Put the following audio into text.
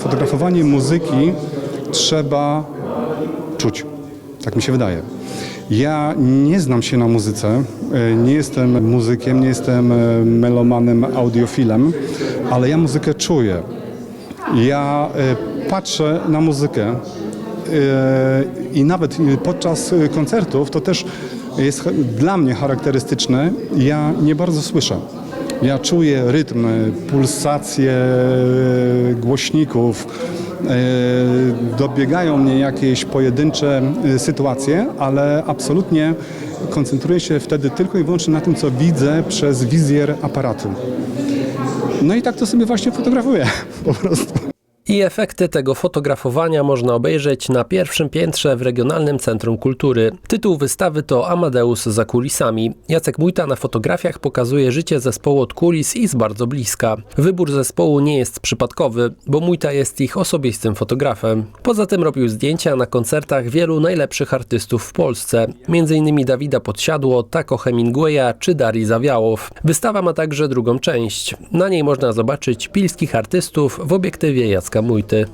Fotografowanie muzyki trzeba czuć. Tak mi się wydaje. Ja nie znam się na muzyce, e, nie jestem muzykiem, nie jestem e, melomanem, audiofilem, ale ja muzykę czuję. Ja e, patrzę na muzykę i nawet podczas koncertów to też jest dla mnie charakterystyczne. Ja nie bardzo słyszę. Ja czuję rytm, e, pulsację e, głośników, e, dobiegają mnie jakieś pojedyncze sytuacje, ale absolutnie koncentruję się wtedy tylko i wyłącznie na tym, co widzę przez wizjer aparatu. No i tak to sobie właśnie fotografuję po prostu. I efekty tego fotografowania można obejrzeć na pierwszym piętrze w Regionalnym Centrum Kultury. Tytuł wystawy to Amadeus za kulisami. Jacek Mújta na fotografiach pokazuje życie zespołu od kulis i z bardzo bliska. Wybór zespołu nie jest przypadkowy, bo Mújta jest ich osobistym fotografem. Poza tym robił zdjęcia na koncertach wielu najlepszych artystów w Polsce, m.in. Dawida Podsiadło, Taco Hemingwaya czy Darii Zawiałow. Wystawa ma także drugą część. Na niej można zobaczyć pilskich artystów w obiektywie Jacka marca muita